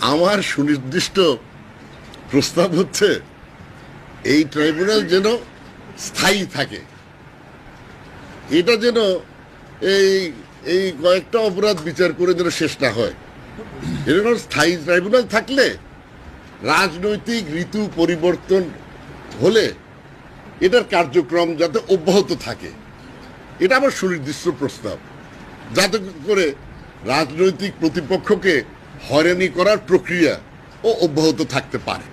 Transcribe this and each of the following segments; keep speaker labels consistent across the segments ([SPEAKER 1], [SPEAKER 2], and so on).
[SPEAKER 1] আমার সুনির্দিষ্ট প্রস্তাব হচ্ছে, এই ট্রাইব্যুনাল যেন স্থায়ী থাকে। এটা যেন এই এই কয়েকটা অপরাধ বিচার করে যেন শেষ না হয়। এরকম স্থায়ী ট্রাইব্যুনাল থাকলে রাজনৈতিক ঋতু পরিবর্তন হলে এটার কার্যক্রম যাতে অব্যাহত থাকে। এটা আমার সুনির্দিষ্ট প্রস্তাব। যাতে করে রাজনৈতিক প্রতিপক্ষকে হয়রানি করার প্রক্রিয়া ও অব্যাহত থাকতে পারে।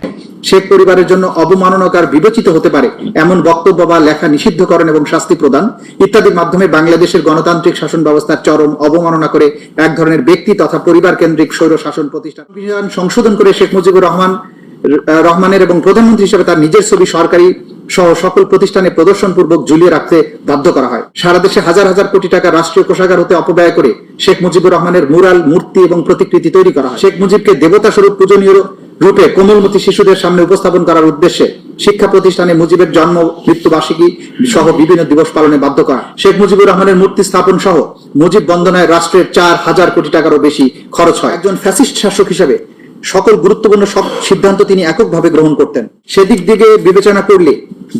[SPEAKER 2] শেখ পরিবারের জন্য অবমাননাকার বিবেচিত হতে পারে, এমন বক্তব্য বা লেখা নিষিদ্ধকরণ এবং শাস্তি প্রদান ইত্যাদির মাধ্যমে বাংলাদেশের গণতান্ত্রিক শাসন ব্যবস্থার চরম অবমাননা করে এক ধরনের ব্যক্তি তথা পরিবার কেন্দ্রিক স্বৈর শাসন প্রতিষ্ঠান সংশোধন করে শেখ মুজিবুর রহমান রহমানের এবং প্রধানমন্ত্রী হিসেবে তার নিজের ছবি সরকারি সহ সকল প্রতিষ্ঠানে প্রদর্শন পূর্বক ঝুলিয়ে রাখতে বাধ্য করা হয়। সারা দেশে হাজার হাজার কোটি টাকা রাষ্ট্রীয় কোষাগার হতে অপব্যয় করে শেখ মুজিবুর রহমানের মুরাল মূর্তি এবং প্রতিকৃতি তৈরি করা হয়। শেখ মুজিবকে দেবতা স্বরূপ পূজনীয় রূপে কোমলমতি শিশুদের সামনে উপস্থাপন করার উদ্দেশ্যে শিক্ষা প্রতিষ্ঠানে মুজিবের জন্ম, মৃত্যুবার্ষিকী সহ বিভিন্ন দিবস পালনে বাধ্য করা শেখ মুজিবুর রহমানের মূর্তি স্থাপন সহ মুজিব বন্দনায় রাষ্ট্রের চার হাজার কোটি টাকারও বেশি খরচ হয়। একজন ফ্যাসিস্ট শাসক হিসেবে সকল গুরুত্বপূর্ণ সব সিদ্ধান্ত তিনি এককভাবে গ্রহণ করতেন। সেদিক দিকে বিবেচনা করলে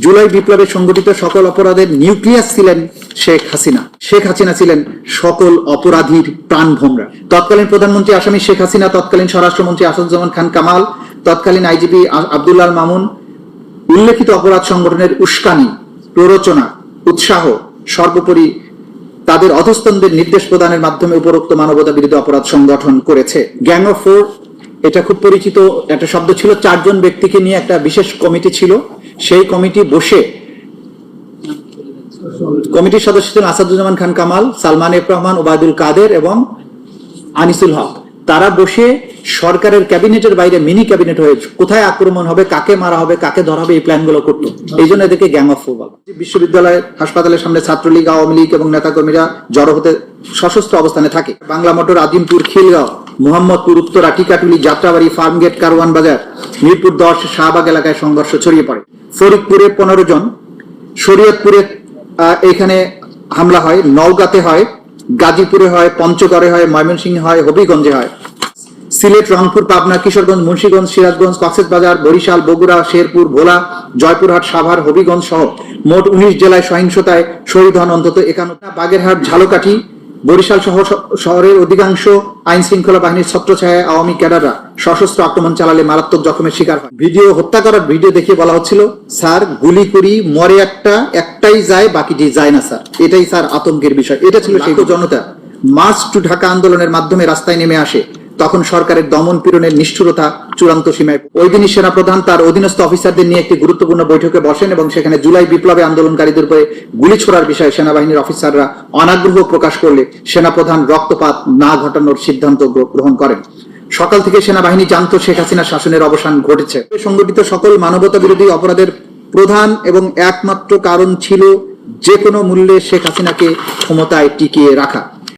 [SPEAKER 2] জুলাই বিপ্লবে সংগঠিত সকল অপরাধের নিউক্লিয়াস ছিলেন শেখ হাসিনা। শেখ হাসিনা ছিলেন সকল অপরাধীর প্রাণ ভোমরা। তৎকালীন প্রধানমন্ত্রী আসামি শেখ হাসিনা, তৎকালীন স্বরাষ্ট্রমন্ত্রী আসাদুজ্জামান খান কামাল, তৎকালীন আইজিপি আব্দুল্লাহ মামুন, উল্লেখিত অপরাধ সংগঠনের উস্কানি, প্ররোচনা, উৎসাহ, সর্বোপরি তাদের অধস্তনদের নির্দেশ প্রদানের মাধ্যমে উপরোক্ত মানবতা বিরোধী অপরাধ সংগঠন করেছে। গ্যাং অফ ফোর এটা খুব পরিচিত, একটা শব্দ ছিল, চারজন ব্যক্তিকে নিয়ে একটা বিশেষ কমিটি ছিল। সেই কমিটি বসে কমিটির সদস্য ছিলেন আসাদুজ্জামান খান কামাল, সালমান এফ রহমান, ওবায়দুল কাদের এবং আনিসুল হক। তারা বসে সরকারের ক্যাবিনেটের বাইরে, মিনি ক্যাবিনেট হয়ে কোথায় আক্রমণ হবে, কাকে মারা হবে, কাকে ধরা হবে, এই প্ল্যানগুলো করতো। এই জন্য এদেরকে গ্যাং অফ ফোর বলা বিশ্ববিদ্যালয়, হাসপাতালের সামনে ছাত্রলীগ, আওয়ামী লীগ এবং নেতাকর্মীরা জড়ো হতে সশস্ত্র অবস্থানে থাকে। বাংলা মোটর, আদিমপুর, খিলগাঁও মোহাম্মদপুর উত্তরা টিকাটুলি যাত্রাবাড়ি ফার্মগেট কারওয়ান বাজার, মিরপুর দশ শাহবাগ এলাকায় সংঘর্ষ ছড়িয়ে পড়ে। ফরিদপুরে পনেরো জন, শরীয়তপুরে এখানে হামলা হয়, নওগাঁতে হয়, গাজীপুরে হয়, পঞ্চগড়ে হয়, ময়মনসিংহে হয়, হবিগঞ্জে হয়। সিলেট, রংপুর, পাবনা, কিশোরগঞ্জ, মুন্সিগঞ্জ, সিরাজগঞ্জ কক্সবাজার বরিশাল, বগুড়া, শেরপুর, ভোলা, জয়পুরহাট, সাভার, হবিগঞ্জ সহ মোট উনিশ জেলায় সহিংসতায় শহীদ হন অন্তত একান্ন বাগেরহাট, ঝালকাঠি বরিশাল শহর শহরের অধিকাংশ আইন শৃঙ্খলা বাহিনীর ছত্রছায়ায় আওয়ামী ক্যাডাররা সশস্ত্র আক্রমণ চালালে মারাত্মক জখমের শিকার হয়। ভিডিও হত্যা করার ভিডিও দেখে বলা হচ্ছিল স্যার গুলি করি মরে একটা একটাই যায় বাকিটি যায় না স্যার। এটাই স্যার আতঙ্কের বিষয়। এটা ছিল সেই জনতা মার্চ টু ঢাকা আন্দোলনের মাধ্যমে রাস্তায় নেমে আসে। তখন সরকারের দমন পীড়নের নিষ্ঠুরতা চূড়ান্ত সীমায় ওই দিনই সেনাপ্রধান তার অধীনস্থ অফিসারদের নিয়ে একটি গুরুত্বপূর্ণ বৈঠকে বসেন এবং সেখানে জুলাই বিপ্লবে আন্দোলনকারীদের উপরে গুলি ছোড়ার বিষয়ে সেনাবাহিনীর অফিসাররা অনাগ্রহ প্রকাশ করলে সেনাপ্রধান রক্তপাত না ঘটানোর সিদ্ধান্ত গ্রহণ করেন। সকাল থেকে সেনাবাহিনী জানত শেখ হাসিনার শাসনের অবসান ঘটেছে। সংগঠিত সকল মানবতা বিরোধী অপরাধের প্রধান এবং একমাত্র কারণ ছিল যে কোনো মূল্যে শেখ হাসিনাকে ক্ষমতায় টিকিয়ে রাখা।